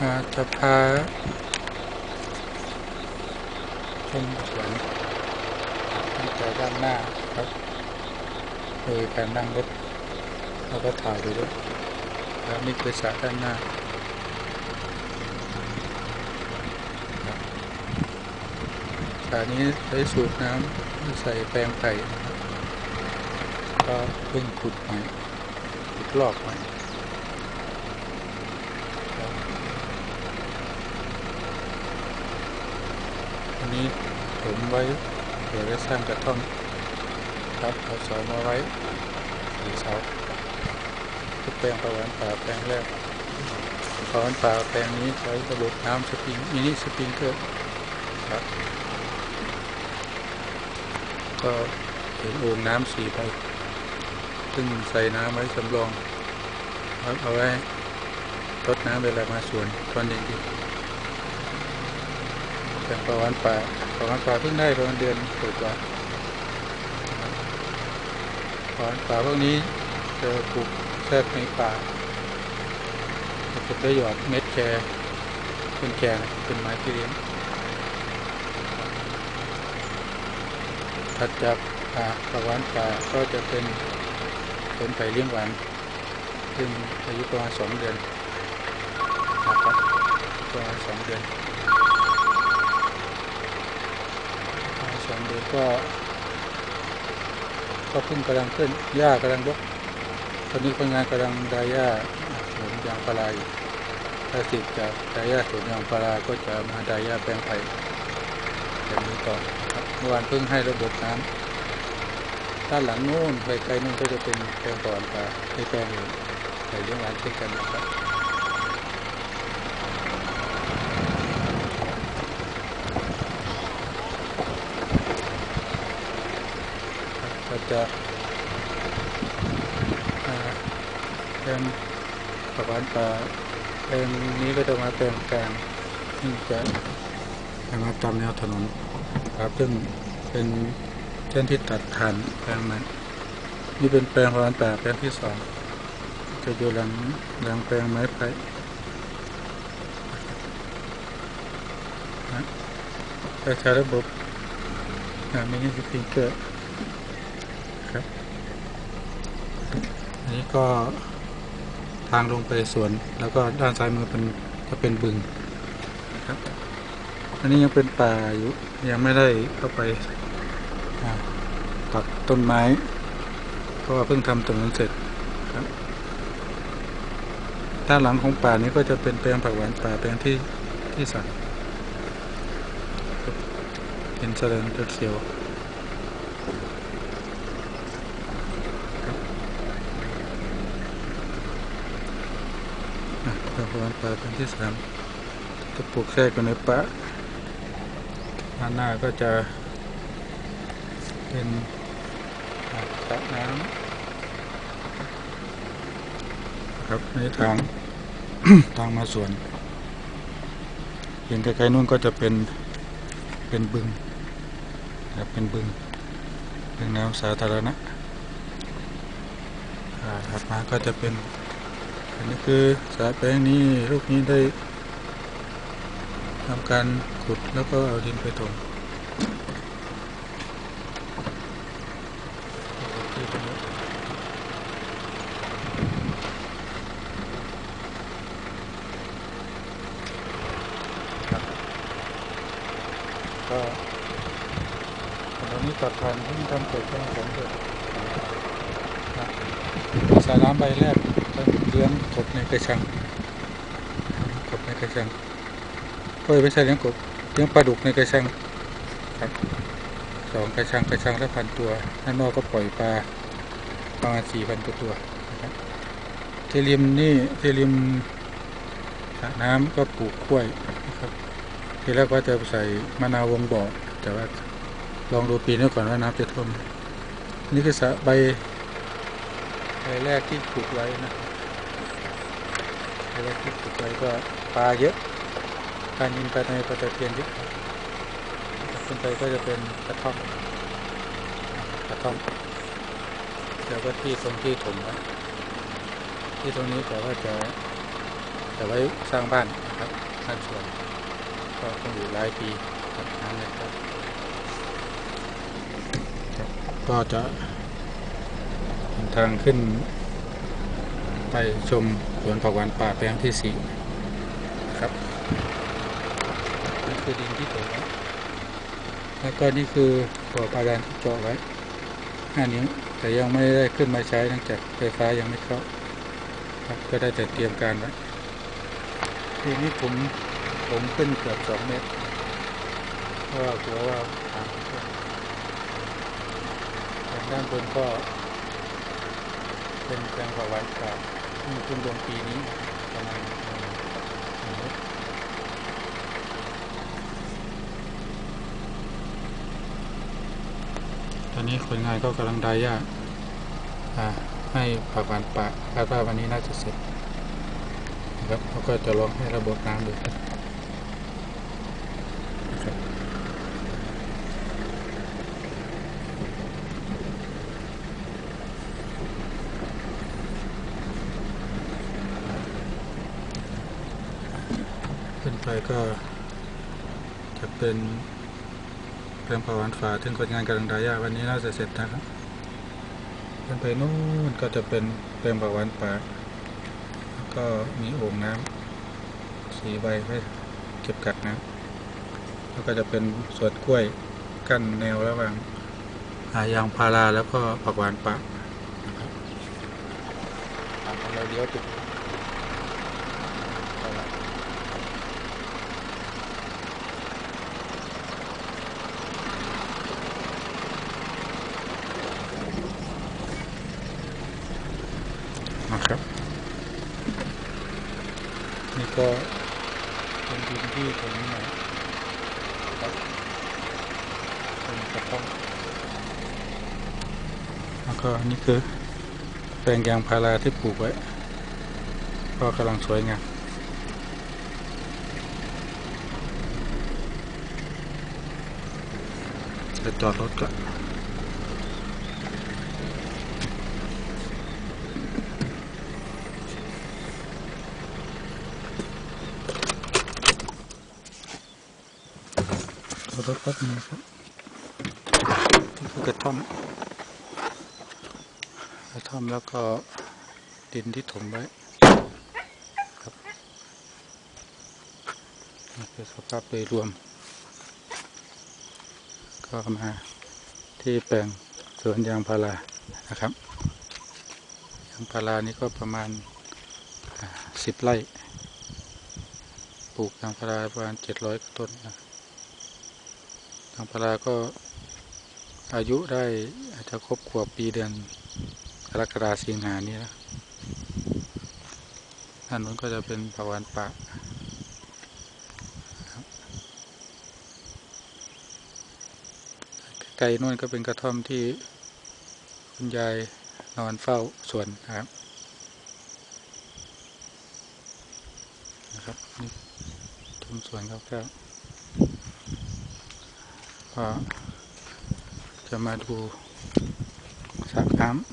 อ่าจะพาชมสวนตั้งแต่ด้านหน้าครับโดยการนั่งรถแล้วก็ถ่ายไปด้วยแล้วนี่คือสระด้านหน้าสระนี้ใช้สูบน้ำใส่แปลงไผ่ก็เพิ่งขุดใหม่ขุดลอกใหม่ อั นี้ผมไว้เดี๋ยวจะสร้างกระท่อมครับเอาเสามาไว้สี่เสาทุกแปลงประวันป่าแปลงแรกประวันป่าแปลงนี้ใช้ระบบน้ำสปริงมินิสปริงเกอร์ครับก็เห็นโอ่งน้ำสี่ใบซึ่งใส่น้ำไว้สำรองเอาไว้ทดน้ำเวลามาสวนตอนเย็นๆ เป็นประวันป่าประวันป่าเพิ่งได้ประมาณเดือนกว่าประวันป่าพวกนี้จะปลูกแทรกในป่าจะได้หยอดเม็ดแคร์เป็นแคร์เป็นไม้ที่เลี้ยงถัดจากป่าประวันป่าก็จะเป็นเป็นไผ่เลี้ยงหวานซึ่งอายุประมาณสองเดือนนะครับประมาณสองเดือน ส องเดือนก็ก็เพิ่งกำลังขึ้นหญ้ากำลังยกตอนนี้คนงานกำลังดายหญ้าสวนยางพาราอยู่ถ้าสิบจากดายหญ้าสวนยางพาราก็จะมาดายหญ้าแปลงไผ่แบบนี้ต่อครับเมื่อวานเพิ่งให้ระบบน้ำด้านหลังนู้นไปไกลนู้นก็จะเป็นแปลงปอนปลาในแปลงอื่นไผ่เลี้ยงานเช่นกันนะครับ ก็ จะเป็นประวันป่าเป็นนี้ก็จะมาเป็นกลางซึ่จะมาตามแนวถนนครับซึ่งเป็นเส้นที่ตัดผ่านแปลงนั้นนี่เป็นแปลงประวันป่าแปลงที่สองจะอยู่หลังหลังแปลงไม้ไผ่นะใช้ระบบมินิสปริงเกอร์ ครับ อันนี้ก็ทางลงไปสวน แล้วก็ด้านซ้ายมือเป็นจะเป็นบึงนะครับ อันนี้ยังเป็นป่าอยู่ ยังไม่ได้เข้าไปอ่าตัดต้นไม้เพราะว่าเพิ่งทำถนนเสร็จครับ ด้านหลังของป่านี้ก็จะเป็นแปลงผักหวานป่าแปลงที่ที่สามเป็นแสดงเขียว ๆอะเราพานป่าเป็นที่สามจะปลูกแทรกอยู่ในป่าด้านหน้าก็จะเป็นอ่าสระน้ำครับในทางทางมาสวนเห็นไกลๆนู่นก็จะเป็นเป็นบึงนะครับเป็นบึงบึงน้ำสาธารณะถัดมาก็จะเป็น อันนี้คือสระแปลงนี้ลูกนี้ได้ทำการขุดแล้วก็เอาดินไปถมที่ตรงนี้ครับก็ตอนนี้ตัดทางที่ทำเสร็จก็สองเดือนครับสระน้ำใบแรก เลี้ยงกบในกระชังกบในกระชังก็ไม่ใช่เลี้ยงกบเลี้ยงปลาดุกในกระชังครับสองกระชังกระชังละพันตัวด้านนอกก็ปล่อยปลาประมาณสี่พันตัวนะครับที่ริมนี่ที่ริมสระน้ำก็ปลูกกล้วยนะครับทีแรกว่าจะใส่มะนาววงบ่อแต่ว่าลองดูปีนี้ก่อนว่าน้ำจะท่วมนี่คือสระใบใบแรกที่ปลูกไว้นะใบ แรที่ปลูกไว้ก็ปลาเยอะปลานินปลาในปลาตะเพียนเยอะขึ้นไปก็จะเป็นกระท่อมกระท่อมแล้วก็ที่ตรงที่ถมไว้ที่ตรงนี้แต่ว่าจะแต่ไว้สร้างบ้านนะครับบ้านสวนก็คงอยู่หลายปีครับนั่นเลยครับก็จะทางขึ้น ไปชมสวนผักหวานป่าแปลงที่สี่ครับนี่คือดินที่ถมไว้แล้วก็นี่คือบ่อบาดาลที่เจาะไว้ห้านิ้วแต่ยังไม่ได้ขึ้นมาใช้เนื่องจากไฟฟ้ายังไม่เข้าครับก็ได้แต่เตรียมการไว้ทีนี้ผมผมขึ้นเกือบสองเมตรเพราะกลัวว่าวทางด้านบนก็เป็นแปลงผักหวานป่า ที่เพิ่งปีนี้ประมาณตอนนี้คนงานก็กำลังได้ยาอ่าให้ผักหวานป่าคาดว่าวันนี้น่าจะเสร็จนะครับแล้วก็จะลองให้ระบบน้ำดูนะครับขึ้นไป ก็จะเป็นแปลงผักหวานป่าถึงคนงานกำลังไดหญ้าวันนี้น่าจะเสร็จนะครับขึ้นไปนู่นก็จะเป็นแปลงผักหวานป่าแล้วก็มีโอ่งน้ำสีใบไว้เก็บกักน้ำแล้วก็จะเป็นสวนกล้วยกั้นแนวระหว่างอายางพาราแล้วก็ผักหวานป่านะครับตามของเราเลี้ยวติดไปละนะครับ นี่ก็เป็นดินที่ผมนะครับเป็นกระท่อมแล้วก็นี่คือแปลงยางพาราที่ปลูกไว้ก็กำลังสวยงามจะจอดรถก่อน รถแป๊บนึงครับนี่คือกระท่อมกระท่อมแล้วก็ดินที่ถมไว้ครับนี่คือสภาพโดยรวม ก็มาที่แปลงสวนยางพารานะครับยางพารานี่ก็ประมาณสิบไร่ปลูกยางพาราประมาณเจ็ดร้อยต้นนะ ยางพาราก็อายุได้อาจจะครบขวบปีเดือนกรกฎาสิงหานี้นะด้านนู้นก็จะเป็นผักหวานป่าไกลนู้นก็เป็นกระท่อมที่คุณยายนอนเฝ้าสวนนะครับนะครับนี่ชมสวนคร่าวๆ ก็จะมาดูสระน้ำ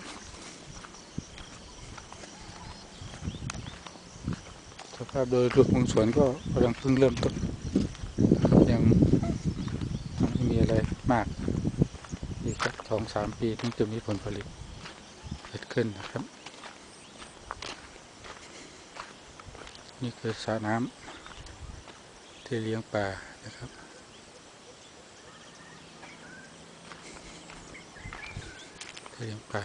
สภาพโดยรวมของสวนก็กำลังเพิ่งเริ่มต้นยังยังไม่มีอะไรมาก อีกสักสองสามปีถึงจะมีผลผลิตเกิดขึ้นนะครับ นี่คือสระน้ำที่เลี้ยงปลานะครับ ที่เลี้ยงปา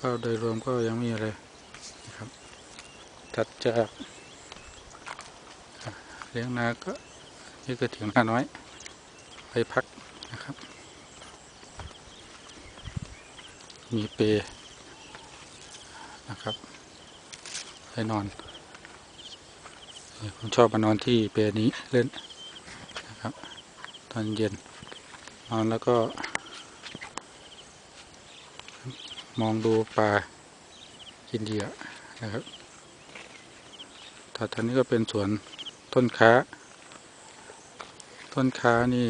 ก็โดยรวมก็ยังมีอะไรนะครับ ถัดจากเลี้ยงนาก็นี่ก็ถึงนาน้อย ไปพักนะครับ มีเปนะครับ ให้นอนผมชอบมานอนที่เปลนี้เล่นนะครับ ตอนเย็น นอนแล้วก็ มองดูปลากินเหยื่อนะครับถัดจากนี้ก็เป็นสวนต้นค้า ต้นขานี่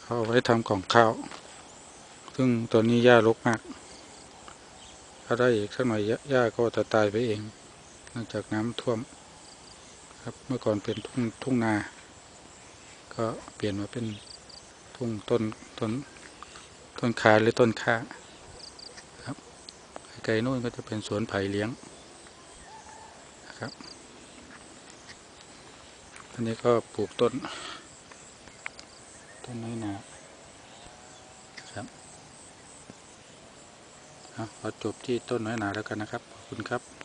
เขาเอาไว้ทำของข้าว ซึ่งตอนนี้หญ้ารกมากาได้อีกสักหน่อยหญ้าก็จะตายไปเองเนื่องจากน้ำท่วม ครับเมื่อก่อนเป็นทุ่งทุ่งนา ก็เปลี่ยนมาเป็นทุ่งต้นต้นต้นขาหรือต้นข้าครับไกลๆนู่นก็จะเป็นสวนไผ่เลี้ยงนะครับอันนี้ก็ปลูกต้นต้นน้อยนาครับเอา ขอจบที่ต้นน้อยหนาแล้วกันนะครับ ขอบคุณครับ